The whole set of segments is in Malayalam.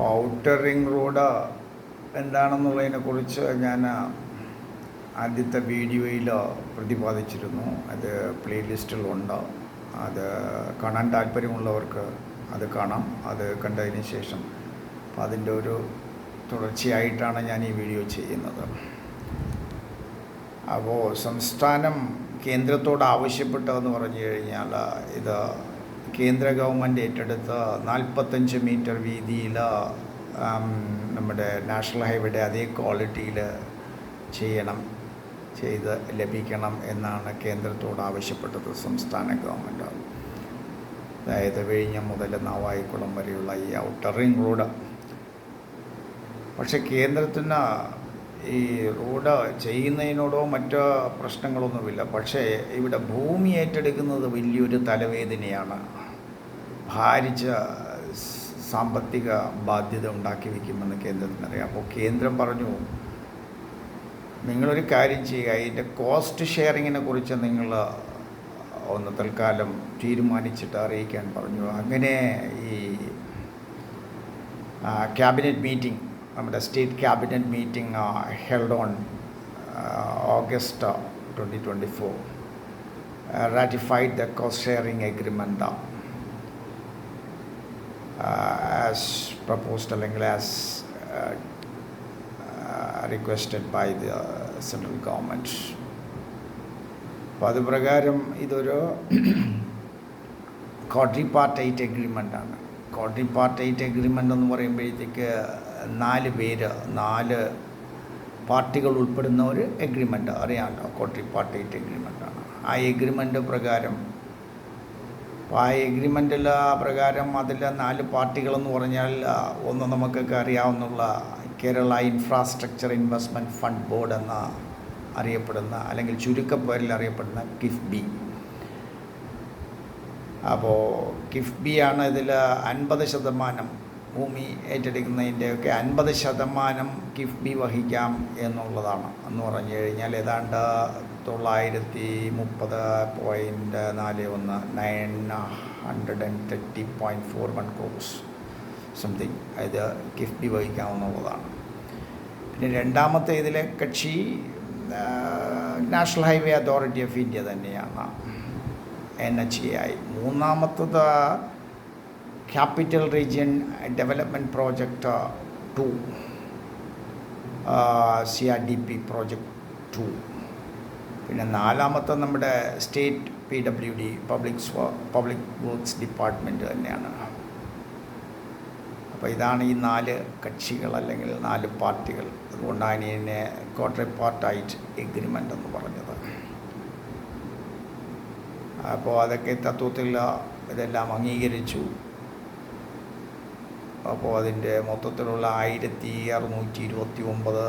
ഔട്ടർ റിംഗ് റോഡ് എന്താണെന്നുള്ളതിനെ കുറിച്ച് ഞാൻ ആദ്യത്തെ വീഡിയോയിൽ പ്രതിപാദിച്ചിരുന്നു. അത് പ്ലേലിസ്റ്റിലുണ്ട്. അത് കാണാൻ താല്പര്യമുള്ളവർക്ക് അത് കാണാം. അത് കണ്ടതിന് ശേഷം അപ്പോൾ അതിന്റെ ഒരു തുടർച്ചയായിട്ടാണ് ഞാൻ ഈ വീഡിയോ ചെയ്യുന്നത്. അപ്പോൾ സംസ്ഥാനം കേന്ദ്രത്തോട് ആവശ്യപ്പെട്ടതെന്ന് പറഞ്ഞു കഴിഞ്ഞാൽ ഇത് കേന്ദ്ര ഗവൺമെന്റ് ഏറ്റെടുത്ത് നാൽപ്പത്തഞ്ച് മീറ്റർ വീതിയിൽ നമ്മുടെ നാഷണൽ ഹൈവേയുടെ അതേ ക്വാളിറ്റിയിൽ ചെയ്യണം ചെയ്ത് ലഭിക്കണം എന്നാണ് കേന്ദ്രത്തോട് ആവശ്യപ്പെട്ടത് സംസ്ഥാന ഗവൺമെന്റ് അതായത് വിഴിഞ്ഞം മുതൽ നാവായിക്കുളം വരെയുള്ള ഈ ഔട്ടർ റിംഗ് റോഡ്. പക്ഷേ കേന്ദ്രത്തിന് ഈ റോഡ് ചെയ്യുന്നതിനോടോ മറ്റോ പ്രശ്നങ്ങളൊന്നുമില്ല. പക്ഷേ ഇവിടെ ഭൂമി ഏറ്റെടുക്കുന്നത് വലിയൊരു തലവേദനയാണ്. ഭാരിച്ച സാമ്പത്തിക ബാധ്യത ഉണ്ടാക്കി വയ്ക്കുമെന്ന് കേന്ദ്രത്തിനറിയാം അപ്പോൾ കേന്ദ്രം പറഞ്ഞു നിങ്ങളൊരു കാര്യം ചെയ്യുക. അതിന്റെ കോസ്റ്റ് ഷെയറിങ്ങിനെ കുറിച്ച് നിങ്ങൾ ഒന്ന് തൽക്കാലം തീരുമാനിച്ചിട്ട് അറിയിക്കാൻ പറഞ്ഞു. അങ്ങനെ ഈ ക്യാബിനറ്റ് മീറ്റിംഗ് നമ്മുടെ state cabinet meeting held on August twenty twenty four ratified the cost sharing agreement as proposed അല്ലെങ്കിൽ as requested by the central government അപ്പോൾ അത് പ്രകാരം ഇതൊരു കോട്രിപ്പാർട്ടൈറ്റ് എഗ്രിമെന്റാണ് കോട്രിപ്പാർട്ടൈറ്റ് എഗ്രിമെന്റ് എന്ന് പറയുമ്പോഴത്തേക്ക് നാല് പേര് നാല് പാർട്ടികൾ ഉൾപ്പെടുന്ന ഒരു എഗ്രിമെന്റ് അറിയാമല്ലോ കോട്ടി പാർട്ടി എഗ്രിമെന്റാണ് ആ എഗ്രിമെന്റ് പ്രകാരം അപ്പോൾ ആ എഗ്രിമെന്റിൽ പ്രകാരം അതിൽ നാല് പാർട്ടികളെന്ന് പറഞ്ഞാൽ ഒന്ന് നമുക്കൊക്കെ അറിയാവുന്നുള്ള Kerala infrastructure investment fund board എന്ന അറിയപ്പെടുന്ന അല്ലെങ്കിൽ ചുരുക്കപ്പേരിൽ അറിയപ്പെടുന്ന കിഫ്ബി അപ്പോൾ കിഫ്ബിയാണ് ഇതിൽ അൻപത് ശതമാനം ഭൂമി ഏറ്റെടുക്കുന്നതിന്റെയൊക്കെ അൻപത് ശതമാനം കിഫ്ബി വഹിക്കാം എന്നുള്ളതാണ്. എന്ന് പറഞ്ഞു കഴിഞ്ഞാൽ ഏതാണ്ട് തൊള്ളായിരത്തി മുപ്പത് പോയിന്റ് നാല് ഒന്ന് nine hundred and thirty point four one crores something ഇത് കിഫ്ബി വഹിക്കാവുന്നതാണ്. പിന്നെ രണ്ടാമത്തെ ഇതിലെ കക്ഷി national highway authority of India തന്നെയാണ്. എൻ എച്ച് എ ആയി മൂന്നാമത്തത് capital region development project two C R D P project two പിന്നെ നാലാമത്തെ നമ്മുടെ state P W D public public works department തന്നെയാണ്. അപ്പോൾ ഇതാണ് ഈ നാല് കക്ഷികൾ അല്ലെങ്കിൽ നാല് പാർട്ടികൾ. അതുകൊണ്ടാണ് ഇതിനെ കോട്രിപ്പാർട്ടായിട്ട് എഗ്രിമെന്റ് എന്ന് പറഞ്ഞത്. അപ്പോൾ അതൊക്കെ തത്വത്തിൽ ഇതെല്ലാം അംഗീകരിച്ചു. അപ്പോൾ അതിന്റെ മൊത്തത്തിലുള്ള ആയിരത്തി അറുന്നൂറ്റി ഇരുപത്തി ഒമ്പത്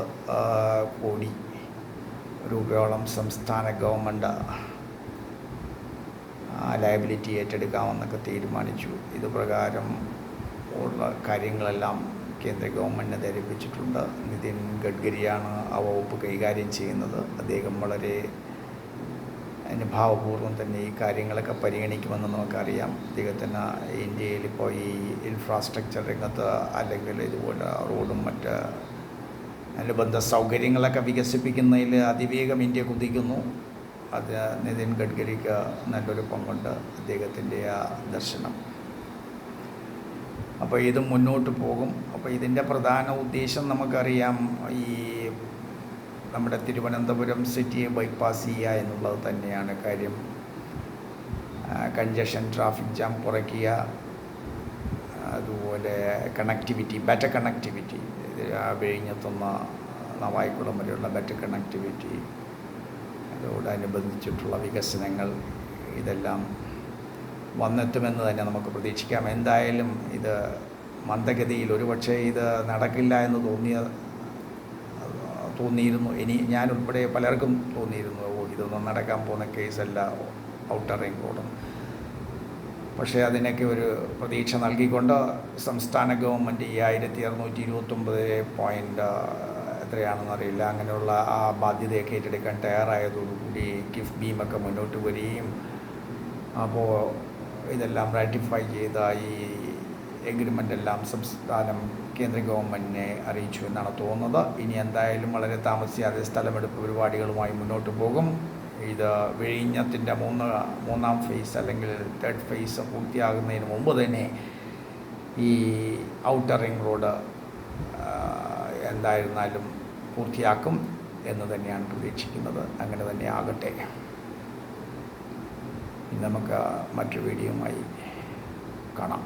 കോടി രൂപയോളം സംസ്ഥാന ഗവൺമെന്റ് ലയബിലിറ്റി ഏറ്റെടുക്കാമെന്നൊക്കെ തീരുമാനിച്ചു. ഇത് പ്രകാരം ഉള്ള കാര്യങ്ങളെല്ലാം കേന്ദ്ര ഗവൺമെന്റിനെ ധരിപ്പിച്ചിട്ടുണ്ട്. നിതിൻ ഗഡ്കരിയാണ് ആ വകുപ്പ് കൈകാര്യം ചെയ്യുന്നത്. അദ്ദേഹം വളരെ അനുഭാവപൂർവം തന്നെ ഈ കാര്യങ്ങളൊക്കെ പരിഗണിക്കുമെന്ന് നമുക്കറിയാം. അദ്ദേഹത്തിന് ഇന്ത്യയിൽ ഇപ്പോൾ ഈ ഇൻഫ്രാസ്ട്രക്ചർ രംഗത്ത് അല്ലെങ്കിൽ ഇതുപോലെ റോഡും മറ്റ് അനുബന്ധ സൗകര്യങ്ങളൊക്കെ വികസിപ്പിക്കുന്നതിൽ അതിവേഗം ഇന്ത്യ കുതിക്കുന്നു. അത് നിതിൻ ഗഡ്കരിക്ക് നല്ലൊരു പങ്കുണ്ട് അദ്ദേഹത്തിന്റെ ആ ദർശനം. അപ്പോൾ ഇത് മുന്നോട്ട് പോകും. അപ്പോൾ ഇതിന്റെ പ്രധാന ഉദ്ദേശം നമുക്കറിയാം ഈ നമ്മുടെ തിരുവനന്തപുരം സിറ്റിയെ ബൈപ്പാസ് ചെയ്യുക എന്നുള്ളത് തന്നെയാണ് കാര്യം. കൺജഷൻ ട്രാഫിക് ജാം കുറയ്ക്കുക. അതുപോലെ കണക്ടിവിറ്റി ബെറ്റർ കണക്ടിവിറ്റി വിഴിഞ്ഞെത്തുന്ന നവായിക്കുളം വരെയുള്ള ബെറ്റർ കണക്ടിവിറ്റി അതോടനുബന്ധിച്ചിട്ടുള്ള വികസനങ്ങൾ ഇതെല്ലാം വന്നെത്തുമെന്ന് തന്നെ നമുക്ക് പ്രതീക്ഷിക്കാം. എന്തായാലും ഇത് മന്ദഗതിയിൽ ഒരുപക്ഷേ ഇത് നടക്കില്ല എന്ന് തോന്നിയ തോന്നിയിരുന്നു. ഇനി ഞാൻ ഉൾപ്പെടെ പലർക്കും തോന്നിയിരുന്നു ഓ ഇതൊന്നും നടക്കാൻ പോകുന്ന കേസല്ല ഔട്ടർ റിംഗ് റോഡും പക്ഷേ അതിനൊക്കെ ഒരു പ്രതീക്ഷ നൽകിക്കൊണ്ട് സംസ്ഥാന ഗവൺമെന്റ് ഈ ആയിരത്തി അറുന്നൂറ്റി ഇരുപത്തൊമ്പത് പോയിന്റ് എത്രയാണെന്നറിയില്ല അങ്ങനെയുള്ള ആ ബാധ്യതയൊക്കെ ഏറ്റെടുക്കാൻ തയ്യാറായതോടുകൂടി കിഫ് ബീമൊക്കെ മുന്നോട്ട് വരികയും അപ്പോൾ ഇതെല്ലാം റാറ്റിഫൈ ചെയ്ത ഈ എഗ്രിമെന്റ് എല്ലാം സംസ്ഥാനം കേന്ദ്ര ഗവൺമെന്റിനെ അറിയിച്ചു എന്നാണ് തോന്നുന്നത്. ഇനി എന്തായാലും വളരെ താമസിയാതെ സ്ഥലമെടുപ്പ് പരിപാടികളുമായി മുന്നോട്ട് പോകും. ഇത് വിഴിഞ്ഞത്തിന്റെ മൂന്ന് മൂന്നാം ഫേസ് അല്ലെങ്കിൽ തേർഡ് ഫേസ് പൂർത്തിയാകുന്നതിന് മുമ്പ് തന്നെ ഈ ഔട്ടർ റിംഗ് റോഡ് എന്തായിരുന്നാലും പൂർത്തിയാക്കും എന്ന് തന്നെയാണ് പ്രതീക്ഷിക്കുന്നത്. അങ്ങനെ തന്നെ ആകട്ടെ. നമുക്ക് മറ്റൊരു വീഡിയോയുമായി കാണാം.